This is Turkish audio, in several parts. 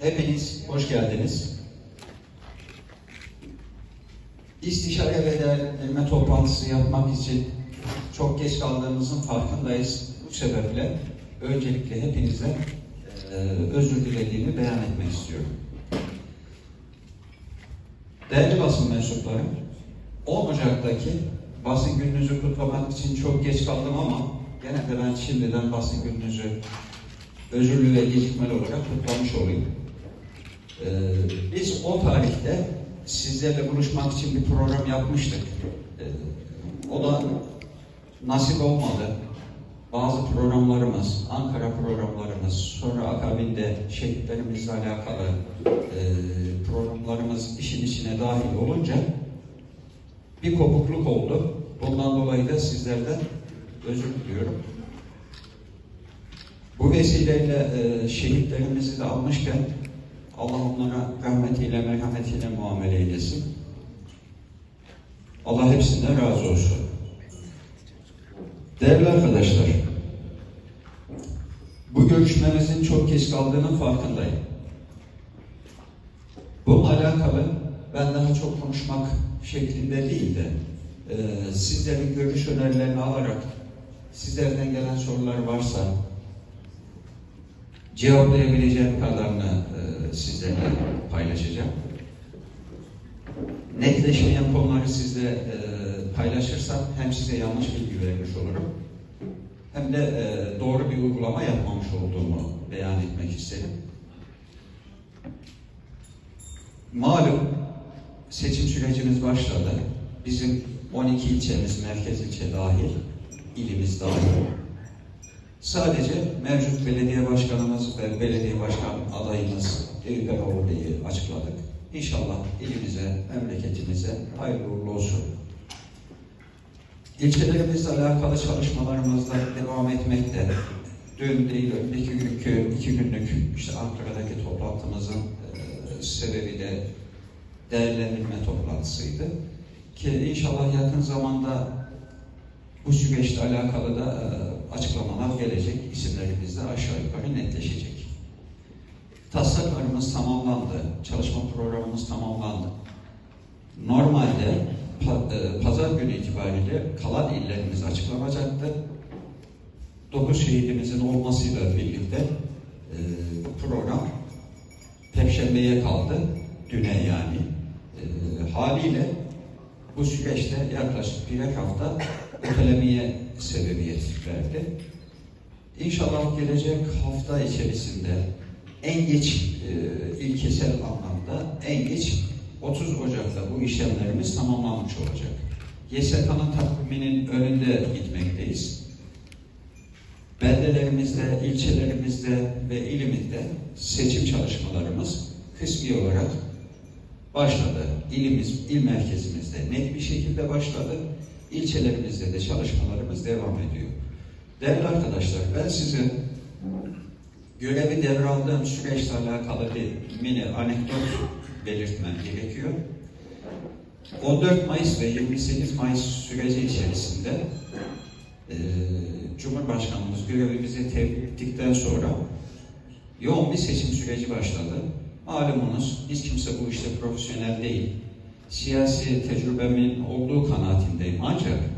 Hepiniz hoş geldiniz. İstişare ve değerlendirme toplantısı yapmak için çok geç kaldığımızın farkındayız. Bu sebeple öncelikle hepinize eee, özür dilediğimi beyan etmek istiyorum. Değerli basın mensupları, 10 Ocak'taki basın gününüzü kutlamak için çok geç kaldım ama gene de ben şimdiden basın gününüzü özürlü ve gecikmeli olarak kutlamış olayım. Ee, biz o tarihte sizlerle buluşmak için bir program yapmıştık. Ee, o da nasip olmadı. Bazı programlarımız, Ankara programlarımız, sonra akabinde şehitlerimizle alakalı e, programlarımız işin içine dahil olunca bir kopukluk oldu. Bundan dolayı da sizlerden özür diliyorum. Bu vesileyle e, şehitlerimizi de almışken Allah onlara rahmetiyle, merhametiyle muamele eylesin. Allah hepsinden razı olsun. Değerli arkadaşlar, bu görüşmemizin çok geç kaldığının farkındayım. Bununla alakalı ben daha çok konuşmak şeklinde değil de e, sizlerin görüş önerilerini alarak sizlerden gelen sorular varsa cevaplayabileceğim kadarını e, sizlerle paylaşacağım. Netleşmeyen konuları sizle e, paylaşırsam hem size yanlış bilgi vermiş olurum hem de e, doğru bir uygulama yapmamış olduğumu beyan etmek isterim. Malum seçim sürecimiz başladı. Bizim 12 ilçemiz, merkez ilçe dahil, ilimiz dahil. Sadece mevcut belediye başkanımız ve belediye başkan adayımız Eylüperoğlu Bey'i açıkladık. İnşallah ilimize, memleketimize hayırlı uğurlu olsun. İlçelerimizle alakalı çalışmalarımızda devam etmekte. Dün değil, önceki günkü iki günlük işte Ankara'daki toplantımızın e, sebebi de değerlendirme toplantısıydı. Ki inşallah yakın zamanda bu süreçle alakalı da e, gelecek. İsimlerimiz de aşağı yukarı netleşecek. Taslaklarımız tamamlandı. Çalışma programımız tamamlandı. Normalde e, pazar günü itibariyle kalan illerimiz açıklanacaktı. 9 şehidimizin olmasıyla birlikte e, program Perşembeye kaldı. Düne yani. E, haliyle bu süreçte yaklaşık birer hafta ötelemeye sebebiyet verdi. İnşallah gelecek hafta içerisinde en geç e, ilkesel anlamda en geç 30 Ocak'ta bu işlemlerimiz tamamlanmış olacak. YSK'nın takviminin önünde gitmekteyiz. Beldelerimizde, ilçelerimizde ve ilimizde seçim çalışmalarımız kısmi olarak başladı. İlimiz, il merkezimizde net bir şekilde başladı. İlçelerimizde de çalışmalarımız devam ediyor. Değerli arkadaşlar, ben size görevi devraldığım süreçle alakalı bir mini anekdot belirtmem gerekiyor. 14 Mayıs ve 28 Mayıs süreci içerisinde e, Cumhurbaşkanımız görevimizi tevdi ettikten sonra yoğun bir seçim süreci başladı. Malumunuz hiç kimse bu işte profesyonel değil. Siyasi tecrübemin olduğu kanaatindeyim. Ancak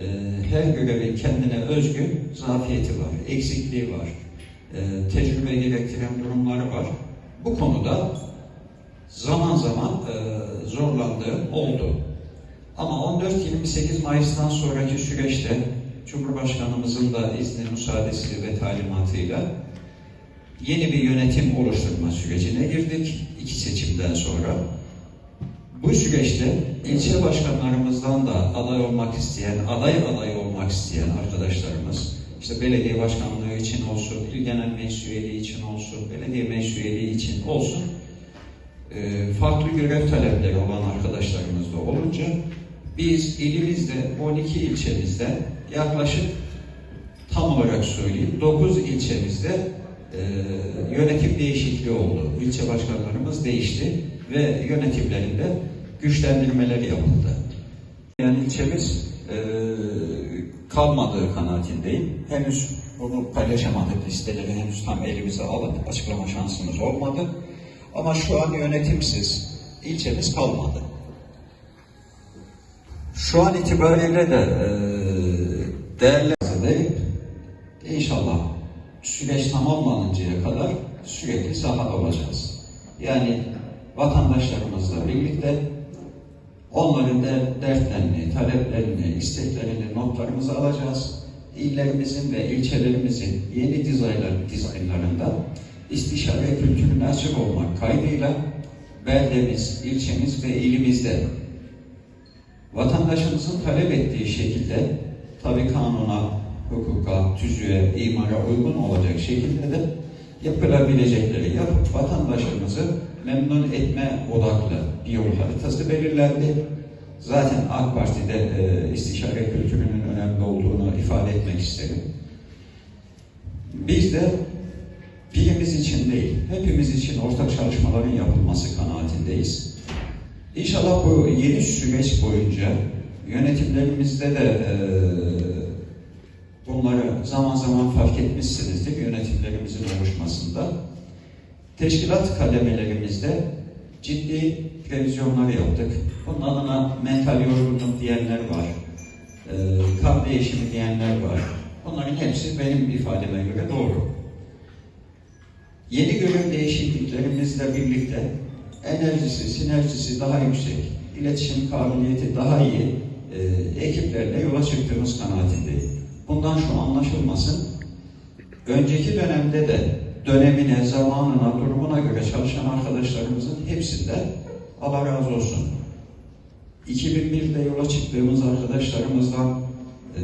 e, her görevin kendine özgü zafiyeti var, eksikliği var, e, tecrübe gerektiren durumları var. Bu konuda zaman zaman e, zorlandığım oldu. Ama 14-28 Mayıs'tan sonraki süreçte Cumhurbaşkanımızın da izni, müsaadesi ve talimatıyla yeni bir yönetim oluşturma sürecine girdik iki seçimden sonra. Bu süreçte ilçe başkanlarımızdan da aday olmak isteyen, aday aday olmak isteyen arkadaşlarımız, işte belediye başkanlığı için olsun, il genel meclis üyeliği için olsun, belediye meclis üyeliği için olsun, e, farklı görev talepleri olan arkadaşlarımız da olunca biz ilimizde 12 ilçemizde yaklaşık tam olarak söyleyeyim 9 ilçemizde e, yönetim değişikliği oldu. İlçe başkanlarımız değişti ve yönetimlerinde güçlendirmeler yapıldı. Yani ilçemiz e, kalmadığı kanaatindeyim. Henüz bunu paylaşamadık listeleri henüz tam elimize alıp açıklama şansımız olmadı. Ama şu an yönetimsiz ilçemiz kalmadı. Şu an itibariyle de e, değerlendirip inşallah süreç tamamlanıncaya kadar sürekli sahada olacağız. Yani vatandaşlarımızla birlikte onların de dertlerini, taleplerini, isteklerini, notlarımızı alacağız. İllerimizin ve ilçelerimizin yeni dizaynlar, dizaynlarında istişare kültürüne açık olmak kaydıyla beldemiz, ilçemiz ve ilimizde vatandaşımızın talep ettiği şekilde tabi kanuna, hukuka, tüzüğe, imara uygun olacak şekilde de yapılabilecekleri yapıp vatandaşımızı memnun etme odaklı bir yol haritası belirlendi. Zaten AK Parti'de e, istişare kültürünün önemli olduğunu ifade etmek isterim. Biz de birimiz için değil, hepimiz için ortak çalışmaların yapılması kanaatindeyiz. İnşallah bu yeni süreç boyunca yönetimlerimizde de e, bunları zaman zaman fark etmişsinizdir Teşkilat kademelerimizde ciddi revizyonlar yaptık. Bunun adına mental yorgunluk diyenler var, e, kan değişimi diyenler var. Bunların hepsi benim ifademe göre doğru. Yeni görev değişikliklerimizle birlikte enerjisi, sinerjisi daha yüksek, iletişim kabiliyeti daha iyi e, ekiplerle yola çıktığımız kanaatindeyim. Bundan şu anlaşılmasın. Önceki dönemde de dönemine, zamanına, durumuna göre çalışan arkadaşlarımızın hepsinden Allah razı olsun. 2001'de yola çıktığımız arkadaşlarımızdan e,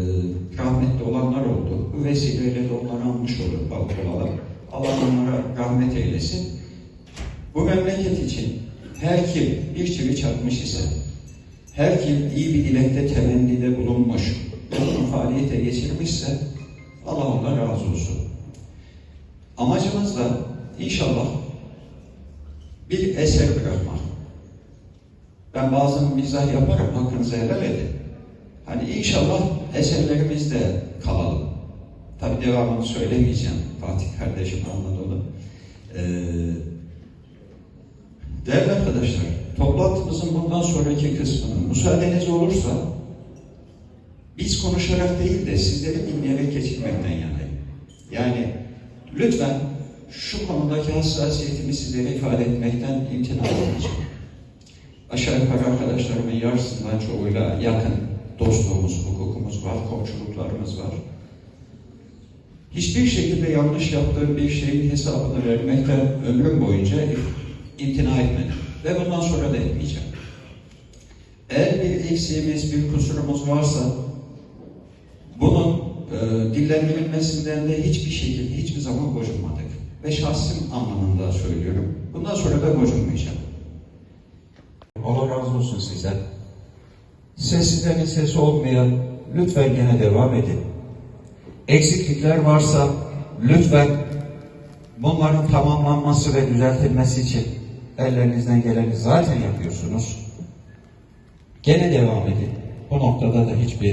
rahmetli olanlar oldu. Bu vesileyle de onları anmış olur, olalım. Allah onlara rahmet eylesin. Bu memleket için her kim bir çivi çakmış ise, her kim iyi bir dilekte temennide bulunmuş, bunu faaliyete geçirmişse Allah ondan razı olsun. Amacımız da inşallah bir eser bırakmak. Ben bazen mizah yaparım, hakkınızı helal edin. Hani inşallah eserlerimizde kalalım. Tabi devamını söylemeyeceğim. Fatih kardeşim anladı onu. Ee, değerli arkadaşlar, toplantımızın bundan sonraki kısmının müsaadeniz olursa biz konuşarak değil de sizleri dinleyerek geçirmekten yanayım. Yani lütfen şu konudaki hassasiyetimi sizlere ifade etmekten imtina edeceğim. Aşağı yukarı arkadaşlarımın yarısından çoğuyla yakın dostluğumuz, hukukumuz var, komşuluklarımız var. Hiçbir şekilde yanlış yaptığım bir şeyin hesabını vermekten ömrüm boyunca imtina etmedim. Ve bundan sonra da etmeyeceğim. Eğer bir eksiğimiz, bir kusurumuz varsa dillendirilmesinden de hiçbir şekilde, hiçbir zaman gocunmadık. Ve şahsım anlamında söylüyorum. Bundan sonra da gocunmayacağım. Allah razı olsun sizden. Sessizlerin sesi olmayan lütfen gene devam edin. Eksiklikler varsa lütfen bunların tamamlanması ve düzeltilmesi için ellerinizden geleni zaten yapıyorsunuz. Gene devam edin. Bu noktada da hiçbir